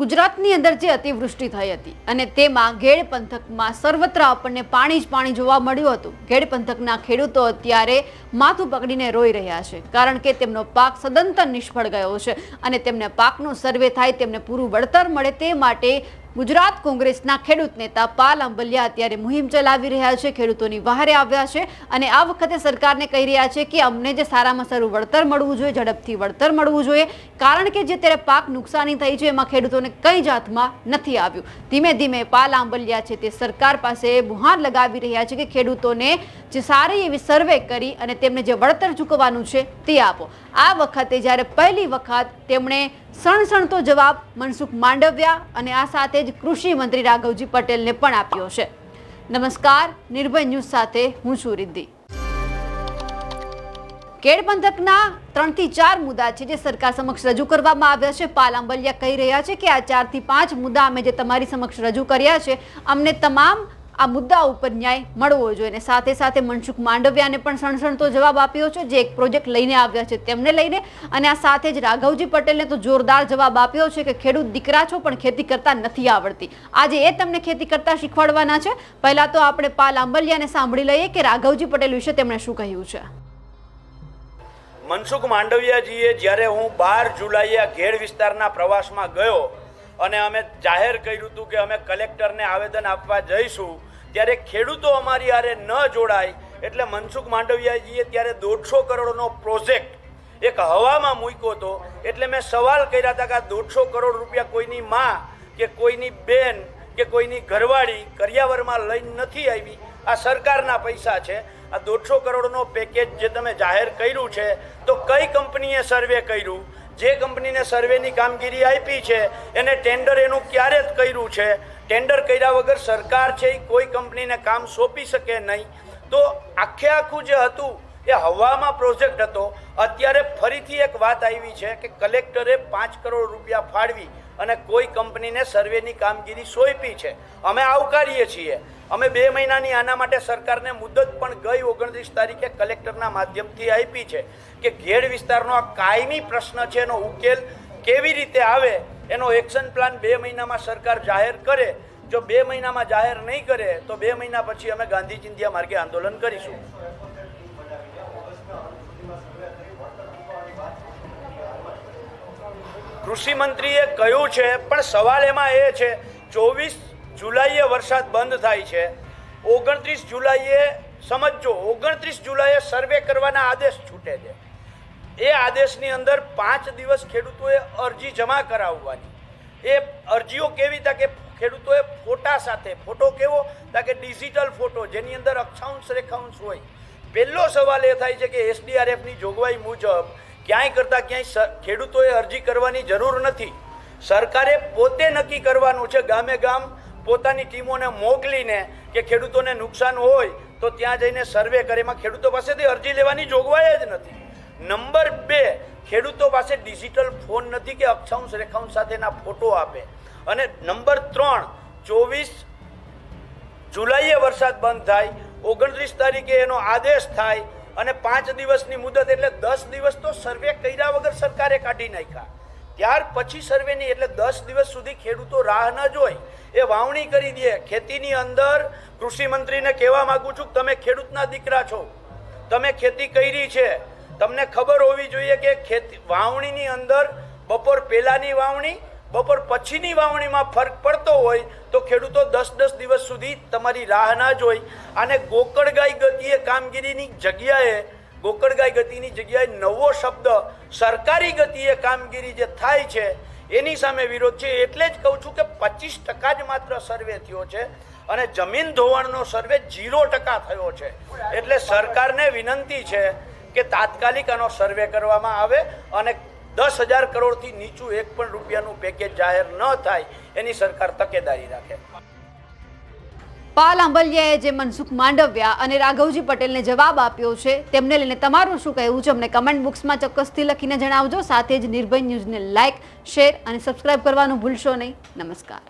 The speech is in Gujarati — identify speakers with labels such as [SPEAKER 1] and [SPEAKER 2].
[SPEAKER 1] ગુજરાતની અંદર જે અતિવૃષ્ટિ થઈ હતી અને તેમાં ઘેડ પંથકમાં સર્વત્ર આપણને પાણી જ પાણી જોવા મળ્યું હતું. ઘેડ પંથકના ખેડૂતો અત્યારે માથું પકડીને રોઈ રહ્યા છે, કારણ કે તેમનો પાક સદંતર નિષ્ફળ ગયો છે અને તેમને પાકનો સર્વે થાય, તેમને પૂરું વળતર મળે તે માટે ગુજરાત કોંગ્રેસના ખેડૂત નેતા પાલ આંબલિયા અત્યારે મુહિમ ચલાવી રહ્યા છે, ખેડૂતોની વહારે આવ્યા છે અને આ વખતે સરકારને કહી રહ્યા છે કે અમને જે સારામાં સારું વળતર મળવું જોઈએ, ઝડપથી વળતર મળવું જોઈએ, કારણ કે જે ત્યારે પાક નુકસાની થઈ છે એમાં ખેડૂતોને કઈ જાતમાં નથી આવ્યું. ધીમે ધીમે પાલ આંબલિયા છે તે સરકાર પાસે બુહાર લગાવી રહ્યા છે કે ખેડૂતોને જે સારી એવી સર્વે કરી અને તેમને જે વળતર ચૂકવવાનું છે તે આપો. આ વખતે જ્યારે પહેલી વખત તેમણે સણસણતો જવાબ મનસુખ માંડવિયા અને આ સાથે જ કૃષિ મંત્રી રાઘવજી પટેલને પણ આપ્યો છે. નમસ્કાર, નિર્ભય ન્યૂઝ સાથે હું છું રિદ્ધિ. કેડ પંથકના ત્રણથી ચાર મુદ્દા છે જે સરકાર સમક્ષ રજૂ કરવામાં આવ્યા છે. પાલ અંબલિયા કહી રહ્યા છે કે આ ચારથી પાંચ મુદ્દા અમે જે તમારી સમક્ષ રજૂ કર્યા છે, અમને તમામ આ મુદ્દા ઉપર ન્યાય મળવો જોઈએ અને સાથે સાથે મનસુખ માંડવિયાને પણ સણસણતો જવાબ આપ્યો છે. જે એક પ્રોજેક્ટ લઈને આવ્યા છે તેમને લઈને અને આ સાથે જ રાઘવજી પટેલને તો જોરદાર જવાબ આપ્યો છે કે ખેડૂત દીકરા છો પણ ખેતી કરતા નથી આવડતી. આજે એ તમને ખેતી કરતા શીખવાડવાના છે. પહેલા તો આપણે પાલ આંબલિયાને સાંભળી લઈએ કે રાઘવજી પટેલ વિશે તેમણે શું કહ્યું છે.
[SPEAKER 2] મનસુખ માંડવિયાજીએ જ્યારે હું બાર જુલાઈએ ઘેડ વિસ્તારના પ્રવાસમાં ગયો અને અમે જાહેર કર્યું હતું કે અમે કલેક્ટરને આવેદન આપવા જઈશું ત્યારે ખેડૂતો અમારી હારે ન જોડાય એટલે મનસુખ માંડવિયાજીએ ત્યારે દોઢસો કરોડનો પ્રોજેક્ટ એક હવામાં મૂક્યો હતો. એટલે મેં સવાલ કર્યા હતા કે આ દોઢસો કરોડ રૂપિયા કોઈની માં કે કોઈની બેન કે કોઈની ઘરવાળી કરિયાવરમાં લઈને નથી આવી? આ સરકારના પૈસા છે. આ દોઢસો કરોડનો પેકેજ જે તમે જાહેર કર્યું છે, તો કઈ કંપનીએ સર્વે કર્યું? જે કંપનીને સર્વેની કામગીરી આપી છે, એને ટેન્ડર એનું ક્યારે જ કર્યું છે, ટેન્ડર કર્યા વગર સરકાર છે એ કોઈ કંપનીને કામ સોંપી શકે નહીં. તો આખે આખું જે હતું, એ હવામાં પ્રોજેક્ટ હતો. અત્યારે ફરીથી એક વાત આવી છે કે કલેક્ટરે પાંચ કરોડ રૂપિયા ફાળવી અને કોઈ કંપનીને સર્વેની કામગીરી સોંપી છે. અમે આવકારીએ છીએ. અમે બે મહિનાની આના માટે સરકારને મુદત પણ ગઈ ઓગણત્રીસ તારીખે કલેક્ટરના માધ્યમથી આપી છે કે ઘેડ વિસ્તારનો આ કાયમી પ્રશ્ન છે એનો ઉકેલ કેવી રીતે આવે એનો એક્શન પ્લાન બે મહિનામાં સરકાર જાહેર કરે. જો બે મહિનામાં જાહેર નહીં કરે, તો બે મહિના પછી અમે ગાંધી ચિંધ્યા માર્ગે આંદોલન કરીશું. કૃષિ મંત્રીએ કહ્યું છે, પણ સવાલ એમાં એ છે, ચોવીસ જુલાઈએ વરસાદ બંધ થાય છે. ઓગણત્રીસ જુલાઈએ સમજો ઓગણત્રીસ જુલાઈએ સર્વે કરવાના આદેશ છૂટે છે. એ આદેશની અંદર પાંચ દિવસ ખેડૂતોએ અરજી જમા કરાવવાની. એ અરજીઓ કેવી હતા કે ખેડૂતોએ ફોટા સાથે, ફોટો કેવો? તા કે ડિજિટલ ફોટો, જેની અંદર અક્ષાંશ રેખાંશ હોય. પહેલો સવાલ એ થાય છે કે એસડીઆરએફની જોગવાઈ મુજબ ક્યાંય કરતાં ક્યાંય ખેડૂતોએ અરજી કરવાની જરૂર નથી. સરકારે પોતે નક્કી કરવાનું છે ગામે ગામ પોતાની ટીમોને મોકલીને કે ખેડૂતોને નુકસાન હોય તો ત્યાં જઈને સર્વે કરે. એમાં ખેડૂતો પાસેથી અરજી લેવાની જોગવાઈ જ નથી. નંબર બે, ખેડૂતો પાસે ડિજિટલ ફોન નથી કે અક્ષાંશ રેખાંશ સાથેના ફોટો આપે. અને નંબર ત્રણ, ચોવીસ જુલાઈએ વરસાદ બંધ થાય, ઓગણત્રીસ તારીખે એનો આદેશ થાય અને પાંચ દિવસની મુદત એટલે દસ દિવસ તો સર્વે કર્યા વગર સરકારે કાઢી નાખ્યા. ત્યાર પછી સર્વેની એટલે દસ દિવસ સુધી ખેડૂતો રાહ ન જોઈ. એ વાવણી કરી દે. ખેતીની અંદર કૃષિ મંત્રીને કહેવા માંગુ છું કે તમે ખેડૂતના દીકરા છો. તમે ખેતી કરી છે. તમને ખબર હોવી જોઈએ કે ખેતી વાવણીની અંદર બપોર પહેલાંની વાવણી, બપોર પછીની વાવણીમાં ફરક પડતો હોય તો ખેડૂતો દસ દસ દિવસ સુધી તમારી રાહ ના જોઈ. અને ગોકળગાય ગતિએ કામગીરીની જગ્યાએ ગોકળગાય ગતિની જગ્યાએ નવો શબ્દ સરકારી ગતિએ કામગીરી જે થાય છે, એની સામે વિરોધ છે. એટલે જ કહું છું કે પચીસ ટકા જ માત્ર સર્વે થયો છે અને જમીન ધોવાણનો સર્વે જીરો ટકા થયો છે. એટલે સરકારને વિનંતી છે કે તાત્કાલિક આનો સર્વે કરવામાં આવે અને દસ હજાર કરોડથી નીચું એક પણ રૂપિયાનું પેકેજ જાહેર ન થાય, એની સરકાર તકેદારી રાખે.
[SPEAKER 1] પાલ આંબલિયાએ જે મનસુખ માંડવિયા અને રાઘવજી પટેલને જવાબ આપ્યો છે, તેમને લઈને તમારું શું કહેવું છે? અમને કમેન્ટ બોક્સમાં ચોક્કસથી લખીને જણાવજો. સાથે જ નિર્ભય ન્યૂઝને લાઇક શેર અને સબસ્ક્રાઇબ કરવાનું ભૂલશો નહીં. નમસ્કાર.